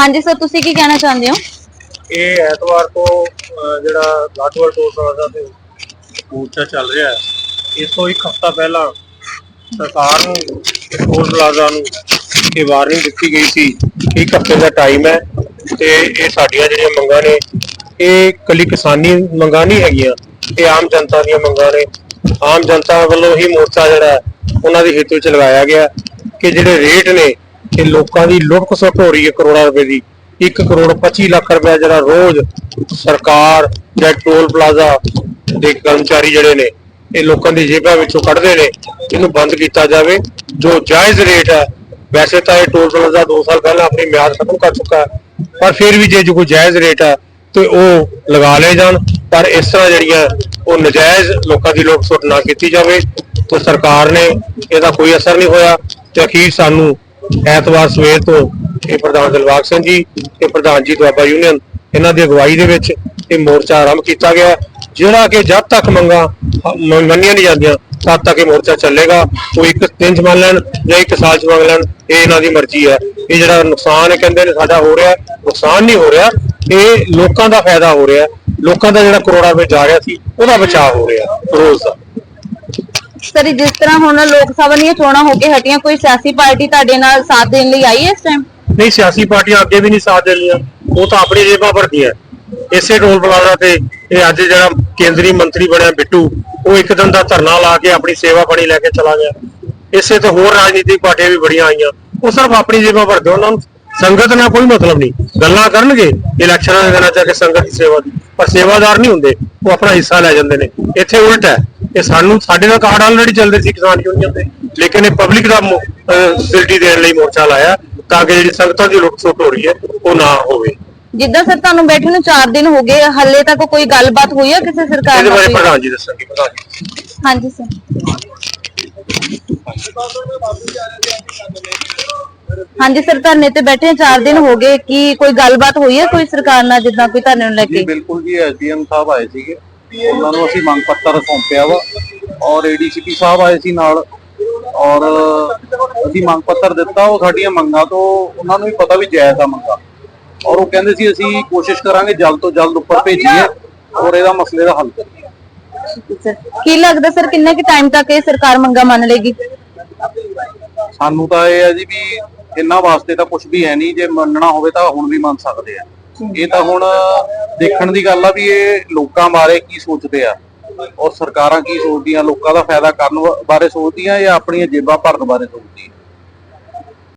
ਹਾਂਜੀ ਸਰ ਤੁਸੀਂ ਕੀ ਕਹਿਣਾ ਚਾਹੁੰਦੇ ਹੋ? ਇਹ ਐਤਵਾਰ ਤੋਂ ਅਹ, ਜਿਹੜਾ ਲਾਟਵਰ ਟੋਲ ਪਲਾਜ਼ਾ ਤੇ ਮੋਰਚਾ ਚੱਲ ਰਿਹਾ ਹੈ ਇਸ ਤੋਂ ਇੱਕ ਹਫ਼ਤਾ ਪਹਿਲਾਂ ਸਰਕਾਰ ਨੂੰ ਟੋਲ ਪਲਾਜ਼ਾ ਨੂੰ ਇਹ ਵਾਰਨਿੰਗ ਦਿੱਤੀ ਗਈ ਸੀ ਕਿ ਇੱਕ ਹਫ਼ਤੇ ਦਾ ਟਾਈਮ ਹੈ ਤੇ ਇਹ ਸਾਡੀਆਂ ਜਿਹੜੀਆਂ ਮੰਗਾਂ ਨੇ ਇਹ ਕੱਲੀ ਕਿਸਾਨੀ ਮੰਗਾਂ ਨਹੀਂ ਹੈਗੀਆਂ ਇਹ ਆਮ ਜਨਤਾ ਦੀਆਂ ਮੰਗਾਂ ਨੇ। ਆਮ ਜਨਤਾ ਵੱਲੋਂ ਹੀ ਮੋਰਚਾ ਜਿਹੜਾ ਹੈ, ਉਹਨਾਂ ਦੇ ਹਿੱਤ ਵਿੱਚ ਲਗਾਇਆ ਗਿਆ ਕਿ ਜਿਹੜੇ ਰੇਟ ਨੇ ਕਿ ਲੋਕਾਂ ਦੀ ਲੁੱਟ ਖਸੁੱਟ ਹੋ ਰਹੀ ਹੈ ਕਰੋੜਾਂ ਰੁਪਏ ਦੀ। 1 ਕਰੋੜ 25 ਲੱਖ ਰੁਪਏ ਜਿਹੜਾ ਰੋਜ਼ ਸਰਕਾਰ ਜਾਂ ਟੋਲ ਪਲਾਜ਼ਾ ਦੇ ਕਰਮਚਾਰੀ ਜਿਹੜੇ ਨੇ, ਇਹ ਲੋਕਾਂ ਦੀ ਜੇਬਾਂ ਵਿੱਚੋਂ ਕੱਢਦੇ ਨੇ। ਇਹਨੂੰ ਬੰਦ ਕੀਤਾ ਜਾਵੇ। ਜੋ ਜਾਇਜ਼ ਰੇਟ ਹੈ, ਵੈਸੇ ਤਾਂ ਇਹ ਟੋਲ ਪਲਾਜ਼ਾ 2 ਸਾਲ ਪਹਿਲਾਂ ਆਪਣੀ ਮਿਆਦ ਖਤਮ ਕਰ ਚੁੱਕਾ ਹੈ, ਪਰ ਫਿਰ ਵੀ ਜੇ ਜੋ ਕੋਈ ਜਾਇਜ਼ ਰੇਟ ਹੈ, ਤੇ ਉਹ ਲਗਾ ਲਏ ਜਾਣ। ਪਰ ਇਸ ਤਰ੍ਹਾਂ ਜਿਹੜੀਆਂ ਉਹ ਨਜਾਇਜ਼ ਲੋਕਾਂ ਦੀ ਲੁੱਟ ਸੁੱਟ ਨਾ ਕੀਤੀ ਜਾਵੇ, ਤੇ ਸਰਕਾਰ ਨੇ ਇਹਦਾ ਕੋਈ ਅਸਰ ਨਹੀਂ ਹੋਇਆ। ਤੇ ਅਖੀਰ ਸਾਨੂੰ ਐਤਵਾਰ ਸਵੇਰ ਤੋਂ ਇਹ ਪ੍ਰਧਾਨ ਦਿਲਬਾਗ ਸਿੰਘ ਜੀ ਤੇ ਪ੍ਰਧਾਨ ਜੀ ਦੁਆਬਾ ਯੂਨੀਅਨ, ਇਹਨਾਂ ਦੀ ਅਗਵਾਈ ਦੇ ਵਿੱਚ ਇਹ ਮੋਰਚਾ ਆਰੰਭ ਕੀਤਾ ਗਿਆ। ਜਿਹੜਾ ਕਿ ਜਦ ਤੱਕ ਮੰਗਾਂ ਮੰਨੀਆਂ ਨਹੀਂ ਜਾਂਦੀਆਂ, ਤਦ ਤੱਕ ਇਹ ਮੋਰਚਾ ਚੱਲੇਗਾ। ਉਹ ਇੱਕ ਦਿਨ ਚ ਮੰਨ ਲੈਣ ਜਾਂ ਇੱਕ ਸਾਲ ਚ ਮੰਗ ਲੈਣ, ਇਹ ਇਹਨਾਂ ਦੀ ਮਰਜ਼ੀ ਹੈ। ਇਹ ਜਿਹੜਾ ਨੁਕਸਾਨ ਹੈ ਕਹਿੰਦੇ ਨੇ ਸਾਡਾ ਹੋ ਰਿਹਾ, ਨੁਕਸਾਨ ਨਹੀਂ ਹੋ ਰਿਹਾ, ਇਹ ਲੋਕਾਂ ਦਾ ਫਾਇਦਾ ਹੋ ਰਿਹਾ। ਲੋਕਾਂ ਦਾ ਜਿਹੜਾ ਕਰੋੜਾਂ ਵਿੱਚ ਜਾ ਰਿਹਾ ਸੀ, ਉਹਦਾ ਬਚਾਅ ਹੋ ਰਿਹਾ ਰੋਜ਼ ਦਾ। ਸਰ ਜਿਸ ਤਰ੍ਹਾਂ ਹੁਣ ਲੋਕ ਸਭਾ ਦੀਆਂ ਚੋਣਾਂ ਹੋ ਕੇ ਹਟੀਆਂ, ਕੋਈ ਸਿਆਸੀ ਪਾਰਟੀ ਤੁਹਾਡੇ ਨਾਲ ਸਾਥ ਦੇਣ ਲਈ ਆਈ ਹੈ ਇਸ ਟਾਈਮ ਨਹੀਂ, ਸਿਆਸੀ ਪਾਰਟੀਆਂ ਅੱਗੇ ਵੀ ਨਹੀਂ ਸਾਥ ਦੇਣੀਆਂ। ਉਹ ਤਾਂ ਆਪਣੀ ਜੇਬਾਂ ਭਰਦੀਆਂ। ਇਸੇ ਟੋਲ ਪਲਾਜ਼ਾ ਤੇ ਇਹ ਅੱਜ ਜਿਹੜਾ ਕੇਂਦਰੀ ਮੰਤਰੀ ਬਣਿਆ ਬਿੱਟੂ, ਉਹ ਇੱਕ ਦਿਨ ਦਾ ਧਰਨਾ ਲਾ ਕੇ ਆਪਣੀ ਸੇਵਾ ਪਾਣੀ ਲੈ ਕੇ ਚਲਾ ਗਿਆ। ਇਸੇ ਤੇ ਹੋਰ ਰਾਜਨੀਤਿਕ ਪਾਰਟੀਆਂ ਵੀ ਬੜੀਆਂ ਆਈਆਂ। ਉਹ ਸਿਰਫ ਆਪਣੀ ਜੇਬਾਂ ਭਰਦੇ ਉਹਨਾਂ ਨੂੰ ਸੰਗਤ ਨਾਲ ਕੋਈ ਮਤਲਬ ਨਹੀਂ। ਗੱਲਾਂ ਕਰਨਗੇ, ਇਲੈਕਸ਼ਨਾਂ ਦੇ ਦਿਨਾਂ ਚ ਆ ਕੇ ਸੰਗਤ ਦੀ ਸੇਵਾ ਦੀ। ਪਰ ਸੇਵਾਦਾਰ ਨਹੀਂ ਹੁੰਦੇ, ਉਹ ਆਪਣਾ ਹਿੱਸਾ ਲੈ ਜਾਂਦੇ ਨੇ। ਇੱਥੇ ਉਲਟ ਹੈ। ਇਹ ਸਾਨੂੰ ਸਾਡੇ ਨਾਲ ਕਾਰਡ ਆਲਰੇਡੀ ਚੱਲਦੇ ਸੀ ਕਿਸਾਨ ਯੂਨੀਅਨ ਦੇ ਲੇਕਿਨ ਇਹ ਪਬਲਿਕ ਦਾ ਫੈਸਿਲਿਟੀ ਦੇਣ ਲਈ ਮੋਰਚਾ ਲਾਇਆ ਤਾਂ ਕਿ ਜਿਹੜੀ ਸੰਗਤਾਂ ਦੀ ਲੁੱਟ ਸੁੱਟ ਹੋ ਰਹੀ ਹੈ ਉਹ ਨਾ ਹੋਵੇ। ਜਿੱਦਾਂ ਸਰ ਤੁਹਾਨੂੰ ਬੈਠੇ ਨੂੰ 4 ਦਿਨ ਹੋ ਗਏ ਹੱਲੇ ਤੱਕ ਕੋਈ ਗੱਲਬਾਤ ਹੋਈ ਹੈ ਕਿਸੇ ਸਰਕਾਰ ਇਹਦੇ ਨਾਲ ਬਾਰੇ ਕੋਈ? ਪ੍ਰਧਾਨ ਜੀ ਦੱਸਣਗੇ ਪ੍ਰਧਾਨ ਜੀ। ਹਾਂਜੀ ਸਰ। ਹਾਂਜੀ ਸਰ ਧਰਨੇ ਤੇ ਬੈਠੇ 4 ਦਿਨ ਹੋ ਗਏ ਕੀ ਕੋਈ ਗੱਲਬਾਤ ਹੋਈ ਹੈ ਕੋਈ ਸਰਕਾਰ ਨਾਲ ਜਿੱਦਾਂ ਕੋਈ ਧਰਨੇ ਨੂੰ ਲੈ ਕੇ? ਬਿਲਕੁਲ ਜੀ ਐਸਡੀਐਮ ਸਾਹਿਬ ਆਏ ਸੀਗੇ। ਉਹਨਾਂ ਨੂੰ ਅਸੀਂ ਮੰਗ ਪੱਤਰ ਸੌਂਪਿਆ ਵਾ ਔਰ ਏਡੀਸੀਪੀ ਸਾਹਿਬ ਆਏ ਸੀ ਨਾਲ ਔਰ ਅਸੀਂ ਮੰਗ ਪੱਤਰ ਦਿੱਤਾ ਉਹ ਸਾਡੀਆਂ ਮੰਗਾਂ ਤੋਂ ਉਹਨਾਂ ਨੂੰ ਵੀ ਪਤਾ ਵੀ ਜਾਇਜ਼ ਆ ਮੰਗਾਂ। ਔਰ ਉਹ ਕਹਿੰਦੇ ਸੀ ਅਸੀਂ ਕੋਸ਼ਿਸ਼ ਕਰਾਂਗੇ ਜਲਦ ਤੋਂ ਜਲਦ ਉੱਪਰ ਭੇਜੀਏ ਔਰ ਇਹਦਾ ਮਸਲੇ ਦਾ ਹੱਲ ਕਰੀਏ। ਕੀ ਲੱਗਦਾ ਸਰ ਕਿੰਨੇ ਕਿ ਟਾਈਮ ਤੱਕ ਇਹ ਸਰਕਾਰ ਮੰਗਾ ਮੰਨ ਲੇਗੀ ਸਾਨੂੰ ਤਾਂ ਇਹ ਹੈ ਜੀ ਵੀ ਇਹਨਾਂ ਵਾਸਤੇ ਤਾਂ ਕੁਝ ਵੀ ਹੈ ਨਹੀਂ ਜੇ ਮੰਨਣਾ ਹੋਵੇ ਤਾਂ ਹੁਣ ਵੀ ਮੰਨ ਸਕਦੇ ਆ। ਇਹ ਤਾਂ ਹੁਣ ਦੇਖਣ ਦੀ ਗੱਲ ਆ ਵੀ ਇਹ ਲੋਕਾਂ ਬਾਰੇ ਕੀ ਸੋਚਦੇ ਆ ਔਰ ਸਰਕਾਰਾਂ ਕੀ ਸੋਚਦੀਆਂ, ਲੋਕਾਂ ਦਾ ਫਾਇਦਾ ਕਰਨ ਬਾਰੇ ਸੋਚਦੀਆਂ ਜਾਂ ਆਪਣੀਆਂ ਜੇਬਾਂ ਭਰਨ ਬਾਰੇ ਸੋਚਦੀਆਂ?